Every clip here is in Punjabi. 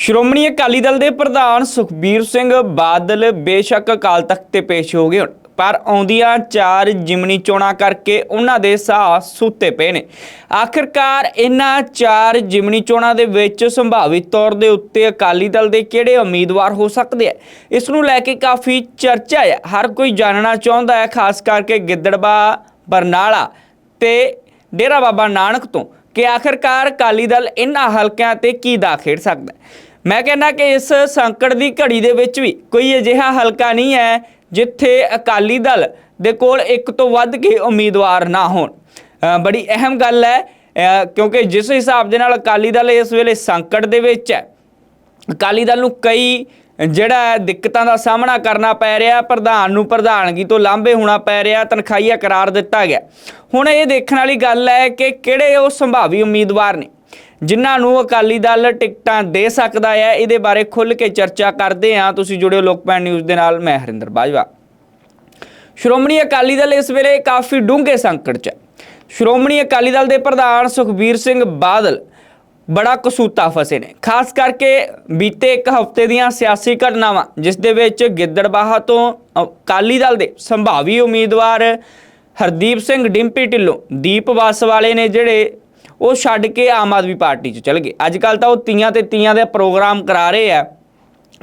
ਸ਼੍ਰੋਮਣੀ ਅਕਾਲੀ ਦਲ ਦੇ ਪ੍ਰਧਾਨ ਸੁਖਬੀਰ ਸਿੰਘ ਬਾਦਲ ਬੇਸ਼ੱਕ ਅਕਾਲ ਤਖਤ ਤੇ ਪੇਸ਼ ਹੋ ਗਏ ਹੋਣ, ਪਰ ਆਉਂਦੀਆਂ ਚਾਰ ਜਿਮਣੀ ਚੋਣਾਂ ਕਰਕੇ ਉਹਨਾਂ ਦੇ ਸਾਹ ਸੁੱਤੇ ਪਏ ਨੇ। ਆਖਿਰਕਾਰ ਇਹਨਾਂ ਚਾਰ ਜਿਮਣੀ ਚੋਣਾਂ ਦੇ ਵਿੱਚ ਸੰਭਾਵਿਤ ਤੌਰ ਦੇ ਉੱਤੇ ਅਕਾਲੀ ਦਲ ਦੇ ਕਿਹੜੇ ਉਮੀਦਵਾਰ ਹੋ ਸਕਦੇ ਆ? ਇਸ ਨੂੰ ਲੈ ਕੇ ਕਾਫੀ ਚਰਚਾ ਹੈ ਹਰ ਕੋਈ ਜਾਣਨਾ ਚਾਹੁੰਦਾ ਹੈ, ਖਾਸ ਕਰਕੇ ਗਿੱਦੜਬਾ, ਬਰਨਾਲਾ ਤੇ ਡੇਰਾ ਬਾਬਾ ਨਾਨਕ ਤੋਂ, ਕਿ ਆਖਿਰਕਾਰ ਅਕਾਲੀ ਦਲ ਇਹਨਾਂ ਹਲਕਿਆਂ ਤੇ ਕੀ ਦਾ ਖੇਡ ਸਕਦਾ ਹੈ। ਮੈਂ ਕਹਿੰਦਾ ਕਿ ਇਸ ਸੰਕਟ ਦੀ ਘੜੀ ਦੇ ਵਿੱਚ ਵੀ ਕੋਈ ਅਜਿਹਾ ਹਲਕਾ ਨਹੀਂ ਹੈ ਜਿੱਥੇ ਅਕਾਲੀ ਦਲ ਦੇ ਕੋਲ ਇੱਕ ਤੋਂ ਵੱਧ ਕੇ ਉਮੀਦਵਾਰ ਨਾ ਹੋਣ। ਬੜੀ ਅਹਿਮ ਗੱਲ ਹੈ ਕਿਉਂਕਿ ਜਿਸ ਹਿਸਾਬ ਦੇ ਨਾਲ ਅਕਾਲੀ ਦਲ ਇਸ ਵੇਲੇ ਸੰਕਟ ਦੇ ਵਿੱਚ ਹੈ, ਅਕਾਲੀ ਦਲ ਨੂੰ ਕਈ ਜਿਹੜਾ ਦਿੱਕਤਾਂ ਦਾ ਸਾਹਮਣਾ ਕਰਨਾ ਪੈ ਰਿਹਾ, ਪ੍ਰਧਾਨ ਨੂੰ ਪ੍ਰਧਾਨਗੀ ਤੋਂ ਲਾਂਭੇ ਹੋਣਾ ਪੈ ਰਿਹਾ, ਤਨਖਾਹੀਆ ਕਰਾਰ ਦਿੱਤਾ ਗਿਆ। ਹੁਣ ਇਹ ਦੇਖਣ ਵਾਲੀ ਗੱਲ ਹੈ ਕਿ ਕਿਹੜੇ ਉਹ ਸੰਭਾਵੀ ਉਮੀਦਵਾਰ ਨੇ? ਜਿਨ੍ਹਾਂ ਨੂੰ ਅਕਾਲੀ ਦਲ ਟਿਕਟਾਂ ਦੇ ਸਕਦਾ ਹੈ, ਇਹਦੇ ਬਾਰੇ ਖੁੱਲ੍ਹ ਕੇ ਚਰਚਾ ਕਰਦੇ ਹਾਂ। ਤੁਸੀਂ ਜੁੜਿਓ ਲੋਕਪੈਨ ਨਿਊਜ਼ ਦੇ ਨਾਲ, ਮੈਂ ਹਰਿੰਦਰ ਬਾਜਵਾ। ਸ਼੍ਰੋਮਣੀ ਅਕਾਲੀ ਦਲ ਇਸ ਵੇਲੇ ਕਾਫੀ ਡੂੰਘੇ ਸੰਕਟ 'ਚ ਹੈ। ਸ਼੍ਰੋਮਣੀ ਅਕਾਲੀ ਦਲ ਦੇ ਪ੍ਰਧਾਨ ਸੁਖਬੀਰ ਸਿੰਘ ਬਾਦਲ ਬੜਾ ਕਸੂਤਾ ਫਸੇ ਨੇ। ਖਾਸ ਕਰਕੇ ਬੀਤੇ ਇੱਕ ਹਫ਼ਤੇ ਦੀਆਂ ਸਿਆਸੀ ਘਟਨਾਵਾਂ, ਜਿਸ ਦੇ ਵਿੱਚ ਗਿੱਦੜਬਾਹਾ ਤੋਂ ਅਕਾਲੀ ਦਲ ਦੇ ਸੰਭਾਵੀ ਉਮੀਦਵਾਰ ਹਰਦੀਪ ਸਿੰਘ ਡਿੰਪੀ ਢਿੱਲੋਂ, ਦੀਪ ਵਾਸ ਵਾਲੇ ਨੇ ਜਿਹੜੇ ਉਹ ਛੱਡ ਕੇ ਆਮ ਆਦਮੀ ਪਾਰਟੀ 'ਚ ਚਲ ਗਏ। ਅੱਜ ਕੱਲ ਤਾਂ ਉਹ ਤੀਆਂ ਤੇ ਤੀਆਂ ਦੇ ਪ੍ਰੋਗਰਾਮ ਕਰਾ ਰਹੇ ਆ।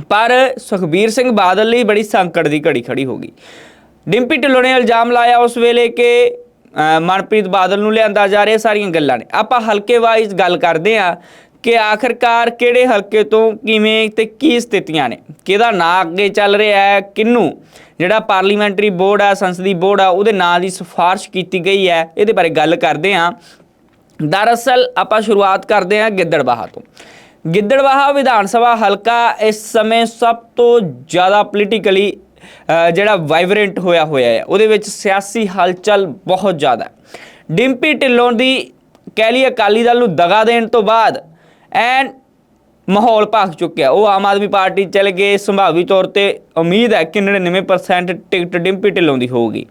ਪਰ ਸੁਖਬੀਰ ਸਿੰਘ ਬਾਦਲ ਲਈ ਬੜੀ ਸੰਕਟ ਦੀ ਘੜੀ ਖੜੀ ਹੋ ਗਈ। ਡਿੰਪੀ ਢਿੱਲੋਂ ਨੇ ਇਲਜ਼ਾਮ ਲਾਇਆ ਉਸ ਵੇਲੇ ਕਿ ਮਨਪ੍ਰੀਤ ਬਾਦਲ ਨੂੰ ਲਿਆਂਦਾ ਜਾ ਰਿਹਾ ਸਾਰੀਆਂ ਗੱਲਾਂ ਨੇ। ਆਪਾਂ ਹਲਕੇ ਵਾਈਜ਼ ਗੱਲ ਕਰਦੇ ਆ ਕਿ ਆਖਰਕਾਰ ਕਿਹੜੇ ਹਲਕੇ ਤੋਂ ਕਿਵੇਂ ਤੇ ਕੀ ਸਥਿਤੀਆਂ ਨੇ। ਕਿਹਦਾ ਨਾਂ ਅੱਗੇ ਚੱਲ ਰਿਹਾ ਹੈ ਕਿੰਨੂੰ ਜਿਹੜਾ ਪਾਰਲੀਮੈਂਟਰੀ ਬੋਰਡ ਆ, ਸੰਸਦੀ ਬੋਰਡ ਆ, ਉਹਦੇ ਨਾਂ ਦੀ ਸਿਫਾਰਿਸ਼ ਕੀਤੀ ਗਈ ਹੈ। ਇਹਦੇ ਬਾਰੇ ਗੱਲ ਕਰਦੇ ਆ ਦਰਅਸਲ ਆਪਾਂ ਸ਼ੁਰੂਆਤ ਕਰਦੇ ਹਾਂ ਗਿੱਦੜਬਾਹਾ ਤੋਂ। ਗਿੱਦੜਬਾਹਾ ਵਿਧਾਨ ਸਭਾ ਹਲਕਾ ਇਸ ਸਮੇਂ ਸਭ ਤੋਂ ਜ਼ਿਆਦਾ ਪੋਲੀਟੀਕਲੀ ਜਿਹੜਾ ਵਾਈਬ੍ਰੈਂਟ ਹੋਇਆ ਹੋਇਆ ਹੈ। ਉਹਦੇ ਵਿੱਚ ਸਿਆਸੀ ਹਲਚਲ ਬਹੁਤ ਜ਼ਿਆਦਾ ਡਿੰਪੀ ਢਿੱਲੋਂ ਦੀ ਕਹਿ ਲਈ ਅਕਾਲੀ ਦਲ ਨੂੰ ਦਗਾ ਦੇਣ ਤੋਂ ਬਾਅਦ ਐਨ ਮਾਹੌਲ ਭਾਗ ਚੁੱਕਿਆ। ਉਹ ਆਮ ਆਦਮੀ ਪਾਰਟੀ ਚਲੇ ਗਏ। ਸੰਭਾਵੀ ਤੌਰ ਤੇ ਉਮੀਦ ਹੈ ਕਿ 99% ਟਿਕਟ ਡਿੰਪੀ ਢਿੱਲੋਂ ਦੀ ਹੋਊਗੀ।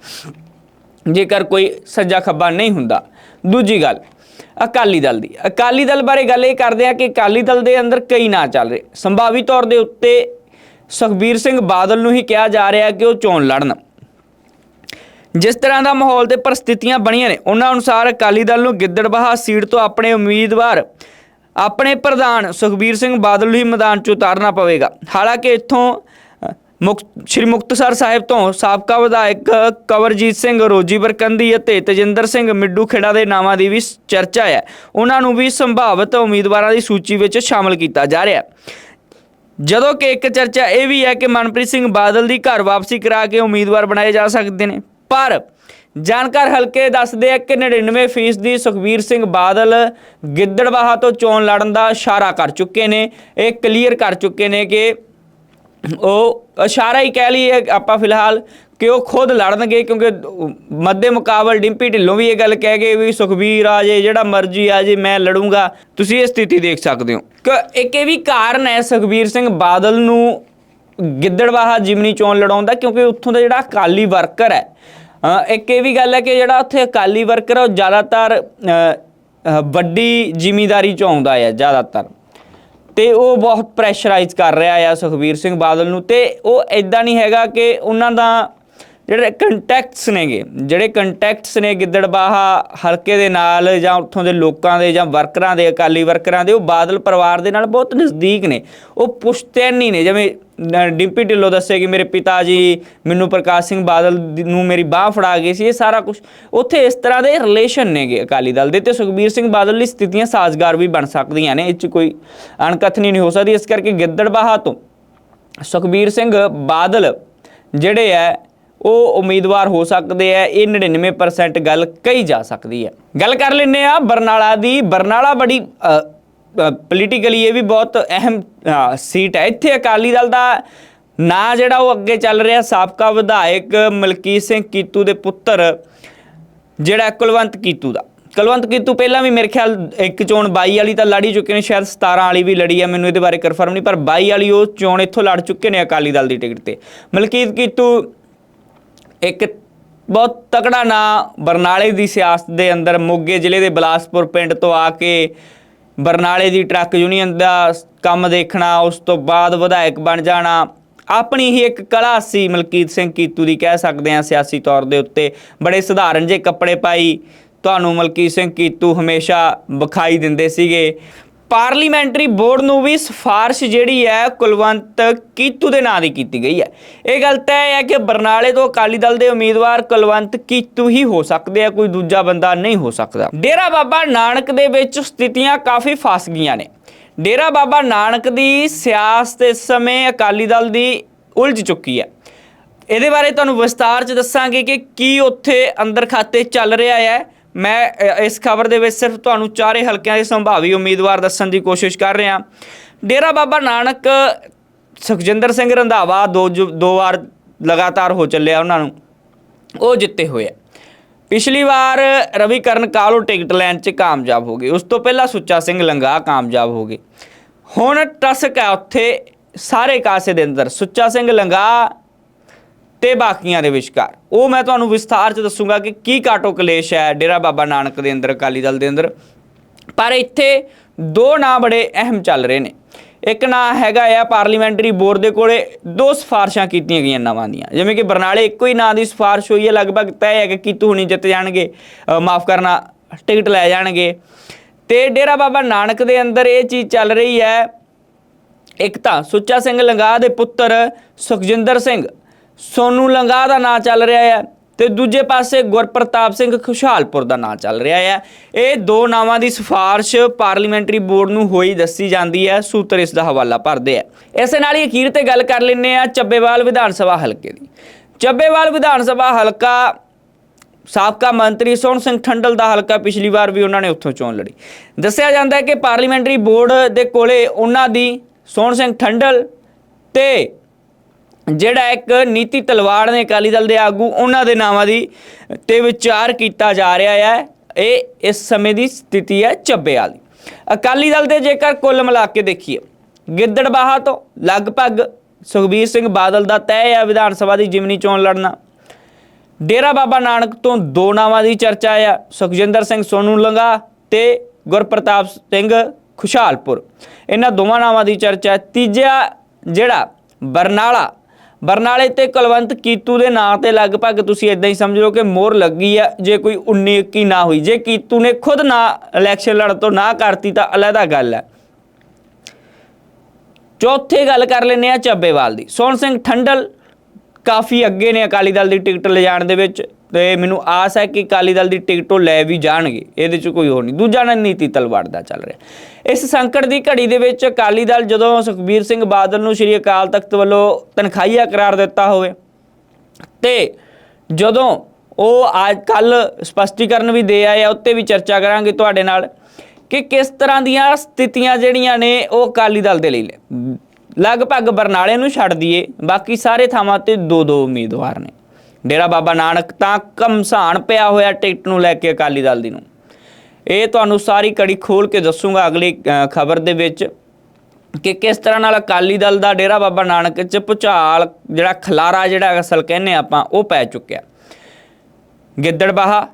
ਜੇਕਰ ਕੋਈ ਸੱਜਾ ਖੱਬਾ ਨਹੀਂ ਹੁੰਦਾ। ਦੂਜੀ ਗੱਲ ਅਕਾਲੀ ਦਲ ਦੀ। ਅਕਾਲੀ ਦਲ ਬਾਰੇ ਗੱਲ ਇਹ ਕਰਦੇ ਆ ਕਿ ਅਕਾਲੀ ਦਲ ਦੇ ਅੰਦਰ ਕਈ ਨਾਂ ਚੱਲ ਰਹੇ। ਸੰਭਾਵੀ ਤੌਰ ਦੇ ਉੱਤੇ ਸੁਖਬੀਰ ਸਿੰਘ ਬਾਦਲ ਨੂੰ ਹੀ ਕਿਹਾ ਜਾ ਰਿਹਾ ਕਿ ਉਹ ਚੋਣ ਲੜਨ। ਜਿਸ ਤਰ੍ਹਾਂ ਦਾ ਮਾਹੌਲ ਤੇ ਪਰਿਸਥਿਤੀਆਂ ਬਣੀਆਂ ਨੇ, ਉਹਨਾਂ ਅਨੁਸਾਰ ਅਕਾਲੀ ਦਲ ਨੂੰ ਗਿੱਦੜਬਾਹਾ ਸੀਟ ਤੋਂ ਆਪਣੇ ਉਮੀਦਵਾਰ, ਆਪਣੇ ਪ੍ਰਧਾਨ ਸੁਖਬੀਰ ਸਿੰਘ ਬਾਦਲ ਨੂੰ ਹੀ ਮੈਦਾਨ 'ਚ ਉਤਾਰਨਾ ਪਵੇਗਾ। ਹਾਲਾਂਕਿ ਇੱਥੋਂ ਸ਼੍ਰੀ ਮੁਕਤਸਰ ਸਾਹਿਬ ਤੋਂ ਸਾਬਕਾ ਵਿਧਾਇਕ ਕਵਰਜੀਤ ਸਿੰਘ ਰੋਜੀ ਬਰਕੰਦੀ ਅਤੇ ਤੇਜਿੰਦਰ ਸਿੰਘ ਮਿੱਡੂ ਖੇੜਾ ਦੇ ਨਾਵਾਂ ਦੀ ਵੀ ਚਰਚਾ ਹੈ। ਉਹਨਾਂ ਨੂੰ ਵੀ ਸੰਭਾਵਿਤ ਉਮੀਦਵਾਰਾਂ ਦੀ ਸੂਚੀ ਵਿੱਚ ਸ਼ਾਮਲ ਕੀਤਾ ਜਾ ਰਿਹਾ ਹੈ। ਜਦੋਂ ਕਿ ਇੱਕ ਚਰਚਾ ਇਹ ਵੀ ਹੈ ਕਿ ਮਨਪ੍ਰੀਤ ਸਿੰਘ ਬਾਦਲ ਦੀ ਘਰ ਵਾਪਸੀ ਕਰਾ ਕੇ ਉਮੀਦਵਾਰ ਬਣਾਏ ਜਾ ਸਕਦੇ ਨੇ। ਪਰ ਜਾਣਕਾਰ ਹਲਕੇ ਦੱਸਦੇ ਆ ਕਿ 99% ਦੀ ਸੁਖਬੀਰ ਸਿੰਘ ਬਾਦਲ ਗਿੱਦੜਬਾਹਾ ਤੋਂ ਚੋਣ ਲੜਨ ਦਾ ਇਸ਼ਾਰਾ ਕਰ ਚੁੱਕੇ ਨੇ। ਇਹ ਕਲੀਅਰ ਕਰ ਚੁੱਕੇ ਨੇ ਕਿ ਉਹ ਇਸ਼ਾਰਾ ਹੀ ਕਹਿ ਲਈਏ ਆਪਾਂ ਫਿਲਹਾਲ ਕਿ ਉਹ ਖੁਦ ਲੜਨਗੇ ਕਿਉਂਕਿ ਮੱਦੇ ਮੁਕਾਬਲ ਡਿੰਪੀ ਢਿੱਲੋਂ ਵੀ ਇਹ ਗੱਲ ਕਹਿ ਗਏ ਵੀ ਸੁਖਬੀਰ ਆ ਜੇ, ਜਿਹੜਾ ਮਰਜ਼ੀ ਆ ਜੇ, ਮੈਂ ਲੜੂੰਗਾ। ਤੁਸੀਂ ਇਹ ਸਥਿਤੀ ਦੇਖ ਸਕਦੇ ਹੋ। ਕਿ ਇੱਕ ਇਹ ਵੀ ਕਾਰਨ ਹੈ ਸੁਖਬੀਰ ਸਿੰਘ ਬਾਦਲ ਨੂੰ ਗਿੱਦੜਬਾਹਾ ਜਿਮਨੀ ਚੋਣ ਲੜਾਉਣ ਦਾ ਕਿਉਂਕਿ ਉੱਥੋਂ ਦਾ ਜਿਹੜਾ ਅਕਾਲੀ ਵਰਕਰ ਹੈ। ਇੱਕ ਇਹ ਵੀ ਗੱਲ ਹੈ ਕਿ ਜਿਹੜਾ ਉੱਥੇ ਅਕਾਲੀ ਵਰਕਰ ਉਹ ਜ਼ਿਆਦਾਤਰ ਵੱਡੀ ਜ਼ਿਮੀਦਾਰੀ ਚ ਆਉਂਦਾ ਹੈ, ਜ਼ਿਆਦਾਤਰ। ਤੇ ਉਹ ਬਹੁਤ ਪ੍ਰੈਸ਼ਰਾਈਜ਼ ਕਰ ਰਿਹਾ ਆ ਸੁਖਬੀਰ ਸਿੰਘ ਬਾਦਲ ਨੂੰ ਤੇ ਉਹ ਐਦਾਂ ਨਹੀਂ ਹੈਗਾ ਕਿ ਉਹਨਾਂ ਦਾ ਜਿਹੜੇ ਕੰਟੈਕਟਸ ਨੇਗੇ, ਜਿਹੜੇ ਕੰਟੈਕਟਸ ਨੇ ਗਿੱਦੜਬਾਹਾ ਹਲਕੇ ਦੇ ਨਾਲ ਜਾਂ ਉੱਥੋਂ ਦੇ ਲੋਕਾਂ ਦੇ ਜਾਂ ਵਰਕਰਾਂ ਦੇ, ਅਕਾਲੀ ਵਰਕਰਾਂ ਦੇ, ਉਹ ਬਾਦਲ ਪਰਿਵਾਰ ਦੇ ਨਾਲ ਬਹੁਤ ਨਜ਼ਦੀਕ ਨੇ। ਉਹ ਪੁਸ਼ਤੈਨੀ ਨੇ, ਜਿਵੇਂ ਡਿੰਪੀ ਢਿੱਲੋਂ ਦੱਸਿਆ ਕਿ ਮੇਰੇ ਪਿਤਾ ਜੀ ਮੈਨੂੰ ਪ੍ਰਕਾਸ਼ ਸਿੰਘ ਬਾਦਲ ਨੂੰ ਮੇਰੀ ਬਾਹ ਫੜਾ ਗਏ ਸੀ, ਇਹ ਸਾਰਾ ਕੁਝ ਉੱਥੇ ਇਸ ਤਰ੍ਹਾਂ ਦੇ ਰਿਲੇਸ਼ਨ ਨੇਗੇ ਅਕਾਲੀ ਦਲ ਦੇ ਤੇ ਸੁਖਬੀਰ ਸਿੰਘ ਬਾਦਲ ਲਈ ਸਥਿਤੀਆਂ ਸਾਜ਼ਗਾਰ ਵੀ ਬਣ ਸਕਦੀਆਂ ਨੇ, ਇਹ 'ਚ ਕੋਈ ਅਣਕਥਨੀ ਨਹੀਂ ਹੋ ਸਕਦੀ। ਇਸ ਕਰਕੇ ਗਿੱਦੜਬਾਹਾ ਤੋਂ ਸੁਖਬੀਰ ਸਿੰਘ ਬਾਦਲ ਜਿਹੜੇ ਐ ਉਹ ਉਮੀਦਵਾਰ ਹੋ ਸਕਦੇ ਐ, ਇਹ 99% ਗੱਲ ਕਹੀ ਜਾ ਸਕਦੀ ਹੈ ਗੱਲ ਕਰ ਲੈਨੇ ਆ ਬਰਨਾਲਾ ਦੀ। ਬਰਨਾਲਾ ਬੜੀ ਪੋਲੀਟੀਕਲੀ ਇਹ ਵੀ ਬਹੁਤ ਅਹਿਮ ਸੀਟ ਹੈ ਇੱਥੇ ਅਕਾਲੀ ਦਲ ਦਾ ਨਾਂ ਜਿਹੜਾ ਉਹ ਅੱਗੇ ਚੱਲ ਰਿਹਾ, ਸਾਬਕਾ ਵਿਧਾਇਕ ਮਲਕੀਤ ਸਿੰਘ ਕੀਤੂ ਦੇ ਪੁੱਤਰ, ਜਿਹੜਾ ਕੁਲਵੰਤ ਕੀਤੂ ਦਾ। ਕੁਲਵੰਤ ਕੀਤੂ ਪਹਿਲਾਂ ਵੀ ਮੇਰੇ ਖਿਆਲ ਇੱਕ ਚੋਣ 22 ਵਾਲੀ ਤਾਂ ਲੜੀ ਚੁੱਕੇ ਨੇ, ਸ਼ਾਇਦ 17 ਵਾਲੀ ਵੀ ਲੜੀ ਹੈ ਮੈਨੂੰ ਇਹਦੇ ਬਾਰੇ ਕਨਫਰਮ ਨਹੀਂ, ਪਰ 22 ਵਾਲੀ ਉਹ ਚੋਣ ਇੱਥੋਂ ਲੜ ਚੁੱਕੇ ਨੇ ਅਕਾਲੀ ਦਲ ਦੀ ਟਿਕਟ ਤੇ। ਮਲਕੀਤ ਕੀਤੂ ਇੱਕ ਬਹੁਤ ਤਕੜਾ ਨਾਂ ਬਰਨਾਲੇ ਦੀ ਸਿਆਸਤ ਦੇ ਅੰਦਰ ਮੋਗੇ ਜ਼ਿਲ੍ਹੇ ਦੇ ਬਲਾਸਪੁਰ ਪਿੰਡ ਤੋਂ ਆ ਕੇ ਬਰਨਾਲੇ ਦੀ ਟਰੱਕ ਯੂਨੀਅਨ ਦਾ ਕੰਮ ਦੇਖਣਾ, ਉਸ ਤੋਂ ਬਾਅਦ ਵਿਧਾਇਕ ਬਣ ਜਾਣਾ। ਆਪਣੀ ਹੀ ਇੱਕ ਕਲਾ ਸੀ ਮਲਕੀਤ ਸਿੰਘ ਕੀਤੂ ਦੀ, ਕਹਿ ਸਕਦੇ ਹਾਂ ਸਿਆਸੀ ਤੌਰ ਦੇ ਉੱਤੇ। ਬੜੇ ਸਧਾਰਨ ਜਿਹੇ ਕੱਪੜੇ ਪਾਈ। ਤੁਹਾਨੂੰ ਮਲਕੀਤ ਸਿੰਘ ਕੀਤੂ ਹਮੇਸ਼ਾ ਵਿਖਾਈ ਦਿੰਦੇ ਸੀਗੇ। ਪਾਰਲੀਮੈਂਟਰੀ ਬੋਰਡ ਨੂੰ ਵੀ ਸਿਫਾਰਿਸ਼ ਜਿਹੜੀ ਹੈ ਕੁਲਵੰਤ ਕੀਤੂ ਦੇ ਨਾਂ ਦੀ ਕੀਤੀ ਗਈ ਹੈ। ਇਹ ਗੱਲ ਤੈਅ ਹੈ ਕਿ ਬਰਨਾਲੇ ਤੋਂ ਅਕਾਲੀ ਦਲ ਦੇ ਉਮੀਦਵਾਰ ਕੁਲਵੰਤ ਕੀਤੂ ਹੀ ਹੋ ਸਕਦੇ ਆ, ਕੋਈ ਦੂਜਾ ਬੰਦਾ ਨਹੀਂ ਹੋ ਸਕਦਾ। ਡੇਰਾ ਬਾਬਾ ਨਾਨਕ ਦੇ ਵਿੱਚ ਸਥਿਤੀਆਂ ਕਾਫੀ ਫਸ ਗਈਆਂ ਨੇ। ਡੇਰਾ ਬਾਬਾ ਨਾਨਕ ਦੀ ਸਿਆਸਤ ਇਸ ਸਮੇਂ ਅਕਾਲੀ ਦਲ ਦੀ ਉਲਝ ਚੁੱਕੀ ਹੈ। ਇਹਦੇ ਬਾਰੇ ਤੁਹਾਨੂੰ ਵਿਸਤਾਰ ਚ ਦੱਸਾਂਗੇ ਕਿ ਕੀ ਉੱਥੇ ਅੰਦਰ ਖਾਤੇ ਚੱਲ ਰਿਹਾ ਹੈ। ਮੈਂ ਇਸ ਖਬਰ ਦੇ ਵਿੱਚ ਸਿਰਫ ਤੁਹਾਨੂੰ ਚਾਰੇ ਹਲਕਿਆਂ ਦੇ ਸੰਭਾਵੀ ਉਮੀਦਵਾਰ ਦੱਸਣ ਦੀ ਕੋਸ਼ਿਸ਼ ਕਰ ਰਿਹਾ। ਡੇਰਾ ਬਾਬਾ ਨਾਨਕ, ਸੁਖਜਿੰਦਰ ਸਿੰਘ ਰੰਧਾਵਾ ਦੋ ਜੋ- ਦੋ ਵਾਰ ਲਗਾਤਾਰ ਹੋ ਚੱਲਿਆ ਉਹਨਾਂ ਨੂੰ। ਉਹ ਜਿੱਤੇ ਹੋਏ ਆ। ਪਿਛਲੀ ਵਾਰ ਰਵੀਕਰਨ ਕਾਲੋ ਟਿਕਟ ਲੈਣ 'ਚ ਕਾਮਯਾਬ ਹੋ ਗਏ। ਉਸ ਤੋਂ ਪਹਿਲਾਂ ਸੁੱਚਾ ਸਿੰਘ ਲੰਗਾ ਕਾਮਯਾਬ ਹੋ ਗਏ। ਹੁਣ ਟਸਕ ਹੈ ਉੱਥੇ ਸਾਰੇ ਕਾਸੇ ਦੇ ਅੰਦਰ। ਸੁੱਚਾ ਸਿੰਘ ਲੰਗਾ ਤੇ ਬਾਕੀਆਂ ਦੇ ਵਿਚਕਾਰ। ਉਹ ਮੈਂ ਤੁਹਾਨੂੰ ਵਿਸਥਾਰ ਚ ਦੱਸੂਗਾ ਕਿ ਕੀ ਕਾਟੋ ਕਲੇਸ਼ ਹੈ ਡੇਰਾ ਬਾਬਾ ਨਾਨਕ ਦੇ ਅੰਦਰ, ਅਕਾਲੀ ਦਲ ਦੇ ਅੰਦਰ। ਪਰ ਇੱਥੇ ਦੋ ਨਾਂ ਬੜੇ ਅਹਿਮ ਚੱਲ ਰਹੇ ਨੇ। ਇੱਕ ਨਾਂ ਹੈਗਾ ਆ ਪਾਰਲੀਮੈਂਟਰੀ ਬੋਰਡ ਦੇ ਕੋਲੇ, ਦੋ ਸਿਫਾਰਸ਼ਾਂ ਕੀਤੀਆਂ ਗਈਆਂ ਨਵਾਂ ਦੀਆਂ। ਜਿਵੇਂ ਕਿ ਬਰਨਾਲੇ ਇੱਕੋ ਹੀ ਨਾਂ ਦੀ ਸਿਫਾਰਸ਼ ਹੋਈ ਹੈ, ਲਗਭਗ ਤੈਅ ਹੈ ਕਿ ਕੀਤੂ ਹੁਣੀ ਜਿੱਤ ਜਾਣਗੇ ਮਾਫ ਕਰਨਾ, ਟਿਕਟ ਲੈ ਜਾਣਗੇ। ਤੇ ਡੇਰਾ ਬਾਬਾ ਨਾਨਕ ਦੇ ਅੰਦਰ ਇਹ ਚੀਜ਼ ਚੱਲ ਰਹੀ ਹੈ, ਇੱਕ ਤਾਂ ਸੁੱਚਾ ਸਿੰਘ ਲੰਗਾ ਦੇ ਪੁੱਤਰ ਸੁਖਜਿੰਦਰ ਸਿੰਘ ਸੋਨੂ ਲੰਗਾ ਦਾ ਨਾਂ ਚੱਲ ਰਿਹਾ ਹੈ ਤੇ ਦੂਜੇ ਪਾਸੇ ਗੁਰਪ੍ਰਤਾਪ ਸਿੰਘ ਖੁਸ਼ਹਾਲਪੁਰ ਦਾ ਨਾਂ ਚੱਲ ਰਿਹਾ ਹੈ। ਇਹ ਦੋ ਨਾਵਾਂ ਦੀ ਸਿਫਾਰਿਸ਼ ਪਾਰਲੀਮੈਂਟਰੀ ਬੋਰਡ ਨੂੰ ਹੋਈ ਦੱਸੀ ਜਾਂਦੀ ਹੈ। ਸੂਤਰ ਇਸ ਦਾ ਹਵਾਲਾ ਭਰਦੇ ਆ ਇਸੇ ਨਾਲ ਹੀ ਅਖੀਰ ਤੇ ਗੱਲ ਕਰ ਲੈਂਦੇ ਆ ਚੱਬੇਵਾਲ ਵਿਧਾਨ ਸਭਾ ਹਲਕੇ ਦੀ। ਚੱਬੇਵਾਲ ਵਿਧਾਨ ਸਭਾ ਹਲਕਾ ਸਾਬਕਾ ਮੰਤਰੀ ਸੋਹਣ ਸਿੰਘ ਠੰਡਲ ਦਾ ਹਲਕਾ ਪਿਛਲੀ ਵਾਰ ਵੀ ਉਹਨਾਂ ਨੇ ਉੱਥੋਂ ਚੋਣ ਲੜੀ। ਦੱਸਿਆ ਜਾਂਦਾ ਹੈ ਕਿ ਪਾਰਲੀਮੈਂਟਰੀ ਬੋਰਡ ਦੇ ਕੋਲੇ ਉਹਨਾਂ ਦੀ ਸੋਹਣ ਸਿੰਘ ਠੰਡਲ ਤੇ ਜਿਹੜਾ ਇੱਕ ਨੀਤੀ ਤਲਵਾੜ ਨੇ ਅਕਾਲੀ ਦਲ ਦੇ ਆਗੂ, ਉਹਨਾਂ ਦੇ ਨਾਵਾਂ ਦੀ ਤੇ ਵਿਚਾਰ ਕੀਤਾ ਜਾ ਰਿਹਾ ਹੈ ਇਹ ਇਸ ਸਮੇਂ ਦੀ ਸਥਿਤੀ ਹੈ ਚੱਬੇਵਾਲ ਦੀ ਅਕਾਲੀ ਦਲ ਦੇ ਜੇਕਰ ਕੁੱਲ ਮਿਲਾ ਕੇ ਦੇਖੀਏ, ਗਿੱਦੜਬਾਹਾ ਤੋਂ ਲਗਭਗ ਸੁਖਬੀਰ ਸਿੰਘ ਬਾਦਲ ਦਾ ਤੈਅ ਹੈ ਵਿਧਾਨ ਸਭਾ ਦੀ ਜਿਮਨੀ ਚੋਣ ਲੜਨਾ। ਡੇਰਾ ਬਾਬਾ ਨਾਨਕ ਤੋਂ ਦੋ ਨਾਵਾਂ ਦੀ ਚਰਚਾ ਆ, ਸੁਖਜਿੰਦਰ ਸਿੰਘ, ਸੋਨੂ ਲੰਗਾ ਤੇ ਗੁਰਪ੍ਰਤਾਪ ਸਿੰਘ ਖੁਸ਼ਹਾਲਪੁਰ ਇਹਨਾਂ ਦੋਵਾਂ ਨਾਵਾਂ ਦੀ ਚਰਚਾ ਹੈ। ਤੀਜਾ ਜਿਹੜਾ ਬਰਨਾਲਾ ਬਰਨਾਲੇ ਤੇ ਕੁਲਵੰਤ ਕੀਤੂ ਦੇ ਨਾਂ ਤੇ ਲਗਭਗ ਤੁਸੀਂ ਇਦਾਂ ਹੀ ਸਮਝ ਲਓ ਕਿ ਮੋਹਰ ਲੱਗੀ ਆ, ਜੇ ਕੋਈ 19 21 ਨਾ ਹੋਈ। ਜੇ ਕੀਤੂ ਨੇ ਖੁਦ ਨਾ ਇਲੈਕਸ਼ਨ ਲੜਨ ਤੋਂ ਨਾ ਕਰਤੀ ਤਾਂ ਅਲੱਗਾ ਗੱਲ ਹੈ ਚੌਥੇ ਗੱਲ ਕਰ ਲੈਂਦੇ ਆ ਚੱਬੇਵਾਲ ਦੀ। ਸੋਹਣ ਸਿੰਘ ਠੰਡਲ ਕਾਫੀ ਅੱਗੇ ਨੇ ਅਕਾਲੀ ਦਲ ਦੀ ਟਿਕਟ ਲਿਜਾਣ ਦੇ ਵਿੱਚ। ਤੇ ਮੈਨੂੰ ਆਸ ਹੈ ਕਿ ਅਕਾਲੀ ਦਲ ਦੀ ਟਿਕਟ ਉਹ ਲੈ ਵੀ ਜਾਣਗੇ, ਇਹਦੇ 'ਚ ਕੋਈ ਹੋਰ ਨਹੀਂ। ਦੂਜਾ ਨਾ ਨੀਤੀ ਤਲਵਾੜ ਦਾ ਚੱਲ ਰਿਹਾ। ਇਸ ਸੰਕਟ ਦੀ ਘੜੀ ਦੇ ਵਿੱਚ ਅਕਾਲੀ ਦਲ ਜਦੋਂ ਸੁਖਬੀਰ ਸਿੰਘ ਬਾਦਲ ਨੂੰ ਸ਼੍ਰੀ ਅਕਾਲ ਤਖਤ ਵੱਲੋਂ ਤਨਖਾਹੀਆ ਕਰਾਰ ਦਿੱਤਾ ਹੋਵੇ ਤੇ ਜਦੋਂ ਉਹ ਅੱਜ ਕੱਲ ਸਪਸ਼ਟੀਕਰਨ ਵੀ ਦੇ ਆਏ ਆ, ਉੱਤੇ ਵੀ ਚਰਚਾ ਕਰਾਂਗੇ ਤੁਹਾਡੇ ਨਾਲ ਕਿ ਕਿਸ ਤਰ੍ਹਾਂ ਦੀਆਂ ਸਥਿਤੀਆਂ ਜਿਹੜੀਆਂ ਨੇ ਉਹ ਅਕਾਲੀ ਦਲ ਦੇ ਲਈ ਲਗਭਗ ਬਰਨਾਲੇ ਨੂੰ ਛੱਡ ਦਈਏ, ਬਾਕੀ ਸਾਰੇ ਥਾਵਾਂ ਤੇ ਦੋ ਦੋ ਉਮੀਦਵਾਰ ਨੇ। ਡੇਰਾ ਬਾਬਾ ਨਾਨਕ ਤਾਂ ਕਮਸਾਨ ਪਿਆ ਹੋਇਆ ਟਿਕਟ ਨੂੰ ਲੈ ਕੇ ਅਕਾਲੀ ਦਲ ਦੀ ਨੂੰ। ਇਹ ਤੁਹਾਨੂੰ ਸਾਰੀ ਕੜੀ ਖੋਲ ਕੇ ਦੱਸੂਗਾ ਅਗਲੀ ਖਬਰ ਦੇ ਵਿੱਚ ਕਿ ਕਿਸ ਤਰ੍ਹਾਂ ਨਾਲ ਅਕਾਲੀ ਦਲ ਦਾ ਡੇਰਾ ਬਾਬਾ ਨਾਨਕ ਚ ਭੁਚਾਲ, ਜਿਹੜਾ ਖਲਾਰਾ ਜਿਹੜਾ ਅਸਲ ਕਹਿੰਨੇ ਆਪਾਂ, ਉਹ ਪੈ ਚੁੱਕਿਆ। ਗਿੱਦੜਬਾਹਾ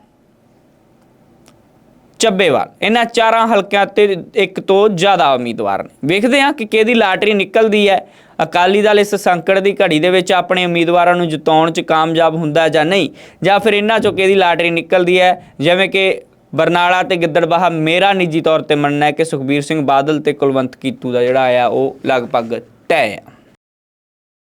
ਚੱਬੇਵਾਲ ਇਹਨਾਂ ਚਾਰਾਂ ਹਲਕਿਆਂ ਤੇ ਇੱਕ ਤੋਂ ਜ਼ਿਆਦਾ ਉਮੀਦਵਾਰ ਨੇ। ਵੇਖਦੇ ਹਾਂ ਕਿ ਕਿਹਦੀ ਲਾਟਰੀ ਨਿਕਲਦੀ ਹੈ। ਅਕਾਲੀ ਦਲ ਇਸ ਸੰਕਟ ਦੀ ਘੜੀ ਦੇ ਵਿੱਚ ਆਪਣੇ ਉਮੀਦਵਾਰਾਂ ਨੂੰ ਜਿਤਾਉਣ 'ਚ ਕਾਮਯਾਬ ਹੁੰਦਾ ਜਾਂ ਨਹੀਂ, ਜਾਂ ਫਿਰ ਇਹਨਾਂ 'ਚੋਂ ਕਿਹਦੀ ਲਾਟਰੀ ਨਿਕਲਦੀ ਹੈ? ਜਿਵੇਂ ਕਿ ਬਰਨਾਲਾ ਤੇ ਗਿੱਦੜਬਾਹਾ ਮੇਰਾ ਨਿੱਜੀ ਤੌਰ ਤੇ ਮੰਨਣਾ ਹੈ ਕਿ ਸੁਖਬੀਰ ਸਿੰਘ ਬਾਦਲ ਤੇ ਕੁਲਵੰਤ ਕੀਤੂ ਦਾ ਜਿਹੜਾ ਆ ਉਹ ਲਗਭਗ ਤੈਅ ਹੈ।